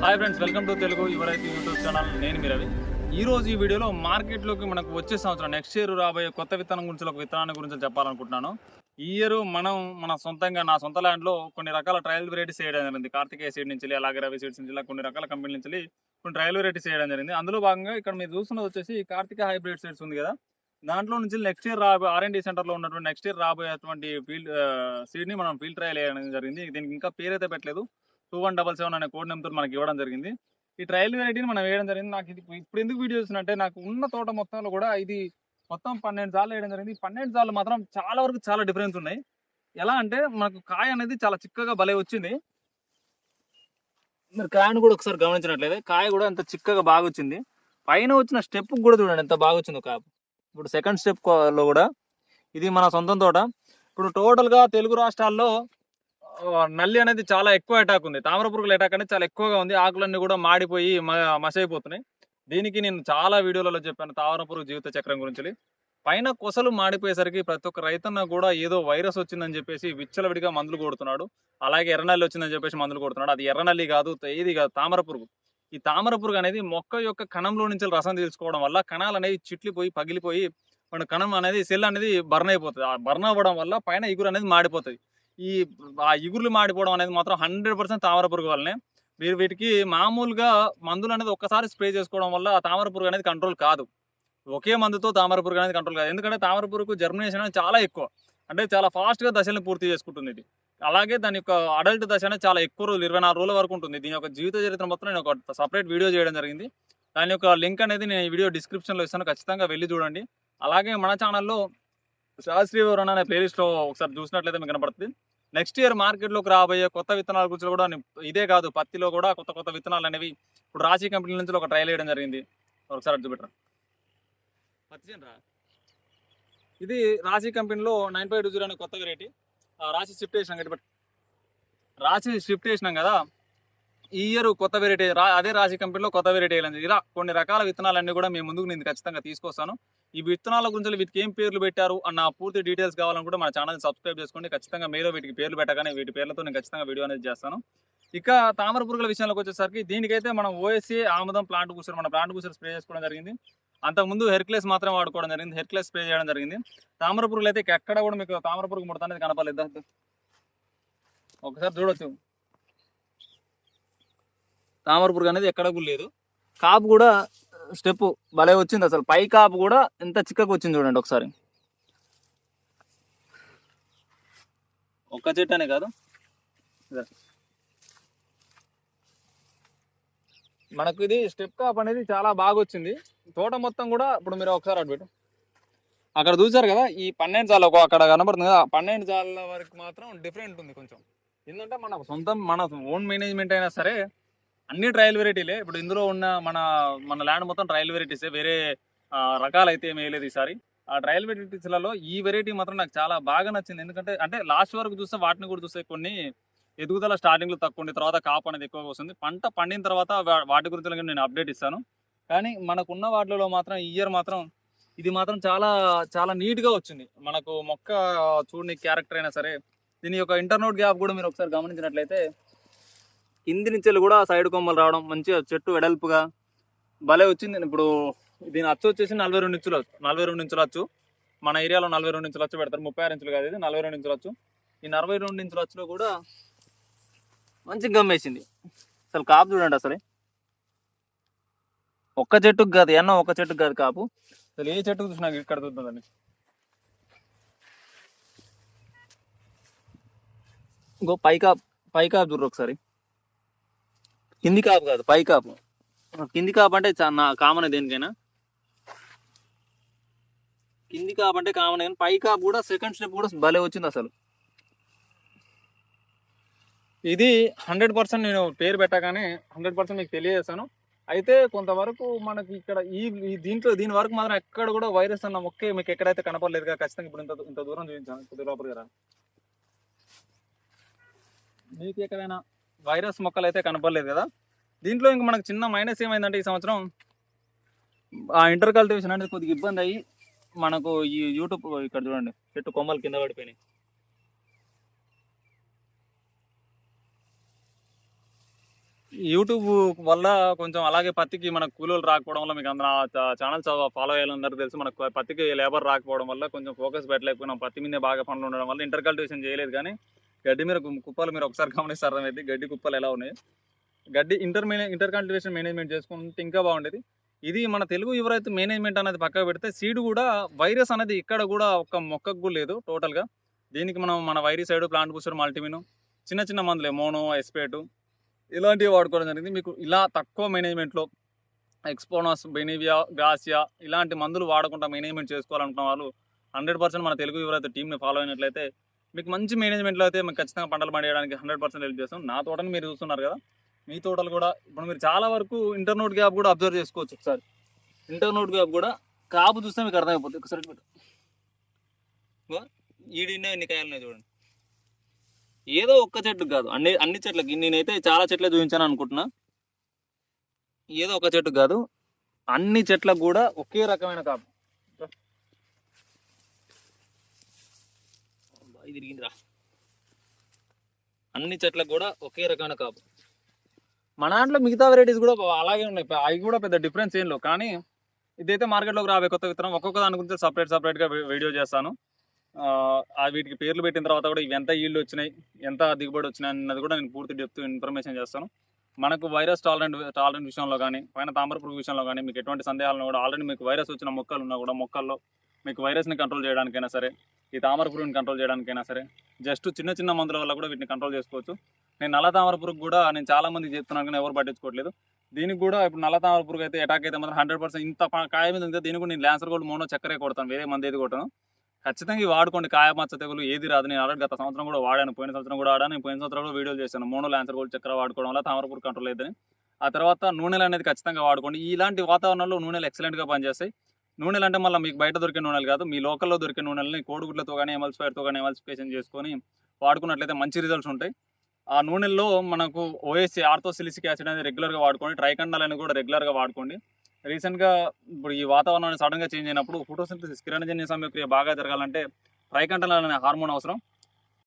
Hi friends welcome to Telugu ఎవరైతే YouTube channel నేను మీరవి ఈ రోజు ఈ వీడియోలో మార్కెట్లోకి మనకు వచ్చే సంవత్సరం నెక్స్ట్ ఇయర్ రాబోయే కొత్త విత్తనం గురించి ఒక విత్తనాన్ని గురించి చెప్పాలనుకుంటున్నాను. ఈ ఇయర్ మనం మన సొంతంగా నా సొంత ల్యాండ్లో కొన్ని రకాల ట్రయల్ వెరైటీస్ చేయడం జరిగింది. కార్తికేయ సీడ్ నుంచి అలాగే రవి సీడ్స్ నుంచి ఇలా కొన్ని రకాల కంపెనీల నుంచి కొన్ని ట్రయల్ వెరైటీస్ చేయడం జరిగింది. అందులో భాగంగా ఇక్కడ మీరు చూస్తున్నది వచ్చేసి కార్తిక హైబ్రిడ్ సీడ్స్ ఉంది కదా. దాంట్లో నుంచి నెక్స్ట్ ఇయర్ రాబోయే ఆర్ఎండి సెంటర్లో ఉన్నటువంటి నెక్స్ట్ ఇయర్ రాబోయేటువంటి ఫీల్డ్ సీడ్ని మనం ఫీల్డ్ ట్రయల్ చేయడం జరిగింది. దీనికి ఇంకా పేరు అయితే పెట్టలేదు. టూ వన్ డబల్ సెవెన్ అనే కోడ్ నెంబర్ మనకి ఇవ్వడం జరిగింది. ఈ ట్రయల్ వెరైటీని మనం వేయడం జరిగింది. నాకు ఇది ఇప్పుడు ఎందుకు వీడియో చూసినట్టే నాకు ఉన్న తోట మొత్తంలో కూడా ఇది మొత్తం పన్నెండు సార్లు వేయడం జరిగింది. పన్నెండు సార్లు మాత్రం చాలా వరకు చాలా డిఫరెన్స్ ఉన్నాయి. ఎలా అంటే మనకు కాయ అనేది చాలా చిక్కగా భలే వచ్చింది. మీరు కాయను కూడా ఒకసారి గమనించినట్లయితే కాయ కూడా ఎంత చిక్కగా బాగా వచ్చింది. పైన వచ్చిన స్టెప్ కూడా చూడండి ఎంత బాగా వచ్చిందో కాపు ఇప్పుడు సెకండ్ స్టెప్లో కూడా ఇది మన సొంతం తోట. ఇప్పుడు టోటల్గా తెలుగు రాష్ట్రాల్లో నల్లి అనేది చాలా ఎక్కువ అటాక్ ఉంది. తామర పురుగుల అటాక్ అనేది చాలా ఎక్కువగా ఉంది. ఆకులన్నీ కూడా మాడిపోయి మసైపోతున్నాయి. దీనికి నేను చాలా వీడియోలలో చెప్పాను తామరపురుగు జీవిత చక్రం గురించి పైన కొసలు మాడిపోయేసరికి ప్రతి ఒక్క రైతన్న కూడా ఏదో వైరస్ వచ్చిందని చెప్పేసి విచ్చలవిడిగా మందులు కొడుతున్నాడు. అలాగే ఎర్రనల్లి వచ్చిందని చెప్పేసి మందులు కొడుతున్నాడు. అది ఎర్రనల్లి కాదు ఇది కాదు తామర పురుగు ఈ తామర పురుగు అనేది మొక్క యొక్క కణంలో నుంచి రసం తీసుకోవడం వల్ల కణాలు అనేవి చిట్లిపోయి పగిలిపోయి మన కణం అనేది సెల్ అనేది బర్న్ అయిపోతుంది. ఆ బర్న్ అవ్వడం వల్ల పైన ఇగురు అనేది మాడిపోతుంది. ఈ ఆ ఇగుర్లు మాడిపోవడం అనేది మాత్రం హండ్రెడ్ పర్సెంట్ తామర పురుగు వల్లనే. మీరు వీటికి మామూలుగా మందులు అనేది ఒక్కసారి స్ప్రే చేసుకోవడం వల్ల ఆ తామర పురుగు అనేది కంట్రోల్ కాదు. ఒకే మందుతో తామర పురుగు అనేది కంట్రోల్ కాదు. ఎందుకంటే తామర పురుగు జర్మినేషన్ అనేది చాలా ఎక్కువ. అంటే చాలా ఫాస్ట్గా దశలను పూర్తి చేసుకుంటుంది ఇది. అలాగే దాని యొక్క అడల్ట్ దశ అనేది చాలా ఎక్కువ రోజులు ఇరవై నాలుగు రోజుల వరకు ఉంటుంది. దీని యొక్క జీవిత చరిత్ర మొత్తం నేను ఒక సపరేట్ వీడియో చేయడం జరిగింది. దాని యొక్క లింక్ అనేది నేను ఈ వీడియో డిస్క్రిప్షన్లో ఇస్తాను. ఖచ్చితంగా వెళ్ళి చూడండి. అలాగే మన ఛానల్లో శాస్త్రీయ వివరణ అనే ప్లేలిస్ట్లో ఒకసారి చూసినట్లయితే మీకు కనపడుతుంది. నెక్స్ట్ ఇయర్ మార్కెట్లోకి రాబోయే కొత్త విత్తనాల గురించి కూడా ఇదే కాదు పత్తిలో కూడా కొత్త కొత్త విత్తనాలు అనేవి ఇప్పుడు రాశి కంపెనీ నుంచి ఒక ట్రయల్ వేయడం జరిగింది. ఒకసారి చూపెట్టరా? పత్తి చేను రా. ఇది రాశి కంపెనీలో నైన్ ఫైవ్ టూ జీరో అనే కొత్త వెరైటీ రాశి షిఫ్ట్ చేసినాం కదా రాశి షిఫ్ట్ చేసినాం కదా ఈ ఇయర్ కొత్త వెరైటీ రా అదే రాశి కంపెనీలో కొత్త వెరైటీ వేయాలని ఇలా కొన్ని రకాల విత్తనాలన్నీ కూడా మేము ముందుకు నేను ఖచ్చితంగా తీసుకొస్తాను. ఈ విత్తనాల గురించి వీటికి ఏం పేర్లు పెట్టారు అన్న పూర్తి డీటెయిల్స్ కావాలని కూడా మన ఛానల్ సబ్స్క్రైబ్ చేసుకోండి. ఖచ్చితంగా మీరు వీటికి పేర్లు పెట్టగానే వీటి పేర్లతో నేను ఖచ్చితంగా వీడియో అనేది చేస్తాను. ఇక తామర పురుగుల విషయంలోకి వచ్చేసరికి దీనికైతే మనం ఓఎస్ఏ ఆముదం ప్లాంట్ కూర్చొని మన ప్లాంట్ కూర్చొని స్ప్రే చేసుకోవడం జరిగింది. అంతకుముందు హెర్క్లెస్ మాత్రమే వాడుకోవడం జరిగింది. హెర్క్లెస్ స్ప్రే చేయడం జరిగింది. తామర పురుగులు అయితే ఎక్కడ కూడా మీకు తామర పురుగు ముడత అనేది కనపడలేదు. ఒకసారి చూడొచ్చు. తామర అనేది ఎక్కడ కూడా లేదు. కాపు కూడా స్టెప్ భలే వచ్చింది అసలు. పై కాపు కూడా ఎంత చిక్కకు వచ్చింది చూడండి ఒకసారి. ఒక్క చెట్టు అనే కాదు మనకు ఇది స్టెప్ కాప్ అనేది చాలా బాగా వచ్చింది. తోట మొత్తం కూడా ఇప్పుడు మీరు ఒకసారి అటు పెట్టు. అక్కడ చూసారు కదా ఈ పన్నెండు జాల అక్కడ కనబడుతుంది కదా పన్నెండు జాల వరకు మాత్రం డిఫరెంట్ ఉంది కొంచెం. ఎందుకంటే మన సొంతం మన ఓన్ మేనేజ్మెంట్ అయినా సరే అన్ని ట్రయల్ వెరైటీలే. ఇప్పుడు ఇందులో ఉన్న మన మన ల్యాండ్ మొత్తం ట్రయల్ వెరైటీసే వేరే రకాలైతే ఏమీ వేయలేదు ఈసారి. ఆ ట్రయల్ వెరైటీస్లలో ఈ వెరైటీ మాత్రం నాకు చాలా బాగా నచ్చింది. ఎందుకంటే అంటే లాస్ట్ వరకు చూస్తే వాటిని కూడా చూస్తే కొన్ని ఎదుగుదల స్టార్టింగ్లో తక్కువ ఉంది తర్వాత కాపు అనేది ఎక్కువగా వస్తుంది. పంట పండిన తర్వాత వాటి గురించి నేను అప్డేట్ ఇస్తాను. కానీ మనకున్న వాటిలో మాత్రం ఈ ఇయర్ మాత్రం ఇది మాత్రం చాలా చాలా నీట్గా వచ్చింది. మనకు మొక్క చూడని క్యారెక్టర్ అయినా సరే దీని యొక్క ఇంటర్నోట్ గ్యాప్ కూడా మీరు ఒకసారి గమనించినట్లయితే కింది నుంచి కూడా సైడ్ కొమ్మలు రావడం మంచిగా చెట్టు వెడల్పుగా. భలే వచ్చింది. ఇప్పుడు దీని అచ్చు వచ్చేసి నలభై రెండు ఇంచులు నలభై రెండు ఇంచులు అచ్చు. మన ఏరియాలో నలభై రెండు ఇంచులు అచ్చు పెడతారు. ముప్పై ఆరు ఇంచులు కాదు ఇది. నలభై రెండు ఇంచులు అచ్చు. ఈ నలభై రెండు ఇంచులు అచ్చులో కూడా మంచి గమ్మేసింది అసలు కాపు చూడండి అసలు. ఒక్క చెట్టుకు కాదు ఎన్నో ఒక్క చెట్టుకు కాదు కాపు. అసలు ఏ చెట్టుకు చూసినా ఇక్కడ చూద్దాం ఇంకో పైకా పైకాపు చూడరు ఒకసారి. కింది కాపు కాదు పై కాపు. కింది కాపు అంటే నా కామన్ దేనికైనా. కింది కాపు అంటే కామన్ కానీ పై కాపు కూడా సెకండ్ స్టెప్ కూడా భలే వచ్చింది అసలు. ఇది హండ్రెడ్ పర్సెంట్ నేను పేరు పెట్టగానే హండ్రెడ్ పర్సెంట్ మీకు తెలియజేస్తాను. అయితే కొంతవరకు మనకి ఇక్కడ ఈ దీంట్లో దీని వరకు మాత్రం ఎక్కడ కూడా వైరస్ అన్న మొక్కే మీకు ఎక్కడైతే కనపడలేదు కదా ఖచ్చితంగా ఇప్పుడు ఇంత ఇంత దూరం చూపించాను కొద్ది లోపల మీకు ఎక్కడైనా వైరస్ మొక్కలు అయితే కనపడలేదు కదా. దీంట్లో ఇంక మనకు చిన్న మైనస్ ఏమైందంటే ఈ సంవత్సరం ఆ ఇంటర్ కల్టివేషన్ అనేది కొద్దిగా ఇబ్బంది అయ్యి మనకు ఈ యూట్యూబ్ ఇక్కడ చూడండి చెట్టు కొమ్మలు కింద పడిపోయినాయి. యూట్యూబ్ వల్ల కొంచెం అలాగే పత్తికి మనకు కూలీలు రాకపోవడం వల్ల మీకు అందరూ ఛానల్ ఫాలో అయ్యాలందరూ తెలుసు మనకు పత్తికి లేబర్ రాకపోవడం వల్ల కొంచెం ఫోకస్ పెట్టలేకపోయినాం పత్తి మీదే బాగా పనులు ఉండడం వల్ల ఇంటర్ కల్టివేషన్ చేయలేదు కానీ గడ్డి మీద కుప్పలు మీరు ఒకసారి గమనిస్తే అర్థమైంది గడ్డి కుప్పలు ఎలా ఉన్నాయి? గడ్డి ఇంటర్ ఇంటర్ కల్టివేషన్ మేనేజ్మెంట్ చేసుకుంటే ఇంకా బాగుండేది. ఇది మన తెలుగు ఎవరైతే మేనేజ్మెంట్ అనేది పక్కకు పెడితే సీడ్ కూడా వైరస్ అనేది ఇక్కడ కూడా ఒక్క మొక్కకు కూడా లేదు టోటల్గా దీనికి మనం మన వైరీ సైడ్ ప్లాంట్ బూస్టర్ మల్టీమీను. చిన్న చిన్న మందులే మోనో ఎస్పేటు. ఇలాంటివి వాడుకోవడం జరిగింది. మీకు ఇలా తక్కువ మేనేజ్మెంట్లో ఎక్స్పోనస్ బెనివియా గాసియా ఇలాంటి మందులు వాడకుండా మేనేజ్మెంట్ చేసుకోవాలనుకున్న వాళ్ళు హండ్రెడ్ పర్సెంట్ మన తెలుగు ఎవరైతే టీమ్ని ఫాలో అయినట్లయితే మీకు మంచి మేనేజ్మెంట్లో అయితే మీకు ఖచ్చితంగా పంటలు పండియడానికి హండ్రెడ్ పర్సెంట్ హెల్ప్ చేస్తాం. నా తోటని మీరు చూస్తున్నారు కదా మీ తోటలు కూడా ఇప్పుడు మీరు చాలా వరకు ఇంటర్నోట్ గ్యాప్ కూడా అబ్జర్వ్ చేసుకోవచ్చు ఒకసారి. ఇంటర్నోట్ గ్యాప్ కూడా కాపు చూస్తే మీకు అర్థమైపోతుంది. ఒకసారి ఇటు ఈడినే ఎన్ని కాయలున్నాయి చూడండి. ఏదో ఒక్క చెట్టు కాదు. అన్ని అన్ని చెట్లకి నేనైతే చాలా చెట్లే చూపించాను అనుకుంటున్నా. ఏదో ఒక చెట్టు కాదు. అన్ని చెట్లకు కూడా ఒకే రకమైన కాపు ఇది తిరిగిందిరా. అన్ని చెట్లకు కూడా ఒకే రకమైన కాపు. మన దాంట్లో మిగతా వెరైటీస్ కూడా అలాగే ఉన్నాయి. అవి కూడా పెద్ద డిఫరెన్స్ ఏం లేవు. కానీ ఇదైతే మార్కెట్లోకి రాబోయే కొత్త విత్తనం. ఒక్కొక్క దాని గురించి సపరేట్ సపరేట్గా వీడియో చేస్తాను. ఆ, వీటికి పేర్లు పెట్టిన తర్వాత కూడా ఇవి ఎంత ఈల్డ్ వచ్చినాయి ఎంత దిగుబడి వచ్చినాయి అన్నది కూడా నేను పూర్తి డెప్త్ ఇన్ఫర్మేషన్ చేస్తాను. మనకు వైరస్ టాలరెంట్ టాలరెంట్ విషయంలో కానీ పైన తామర పురుగు విషయంలో కానీ మీకు ఎటువంటి సందేహాలను కూడా ఆల్రెడీ మీకు వైరస్ వచ్చిన మొక్కలు ఉన్నా కూడా మొక్కల్లో మీకు వైరస్ని కంట్రోల్ చేయడానికైనా సరే ఈ తామర పురుగుని కంట్రోల్ చేయడానికైనా సరే జస్ట్ చిన్న చిన్న మందుల వల్ల కూడా వీటిని కంట్రోల్ చేసుకోవచ్చు. నేను నల్ల తామర పురుగు కూడా నేను చాలా మంది చెప్తున్నాను కానీ ఎవరు పట్టించుకోవట్లేదు. దీనికి కూడా ఇప్పుడు నల్ల తామర పురుగు అయితే అటాక్ అయితే మాత్రం హండ్రెడ్ పర్సెంట్ ఇంత కాయ మీద ఉంది దీనికి కూడా నేను ల్యాన్సర్ గోల్డ్ మోనో చక్కరే కొడతాను. వేరే మంది ఏది కొట్టను. ఖచ్చితంగా ఇవి వాడుకోండి. కాయ మచ్చ తెగులు ఏది రాదు. నేను ఆల్రెడీ గత సంవత్సరం కూడా వాడాను. పోయిన సంవత్సరం కూడా ఆడాను నేను పోయిన సంవత్సరం కూడా వీడియోలు చేశాను. మోనో ల్యాన్సర్ గోల్డ్ చక్కెర వాడుకోవడం వల్ల తామరపూర్ కంట్రోల్ అవుతుంది ఆ తర్వాత నూనెలు అనేది ఖచ్చితంగా వాడుకోండి. ఇలాంటి వాతావరణంలో నూనెలు ఎక్సలెంట్గా పనిచేస్తాయి. నూనెలు అంటే మళ్ళీ మీకు బయట దొరికే నూనెలు కాదు. మీ లోకల్లో దొరికే నూనెలని కోడిగుడ్లతో కానీ ఎమల్స్ఫైర్తో కానీ ఎమల్సిఫికేషన్ చేసుకొని వాడుకున్నట్లయితే మంచి రిజల్ట్స్ ఉంటాయి. ఆ నూనెల్లో మనకు ఓఎస్సీ ఆర్థోసిలిసిక్ యాసిడ్ అనేది రెగ్యులర్గా వాడుకోండి. ట్రైకండాలని కూడా రెగ్యులర్గా వాడుకోండి. రీసెంట్గా ఇప్పుడు ఈ వాతావరణాన్ని సడన్గా చేంజ్ అయినప్పుడు ఫోటోసింథసిస్ కిరణజన్య సమయక్రియ బాగా జరగాలంటే ట్రైకండల్ అనే హార్మోన్ అవసరం.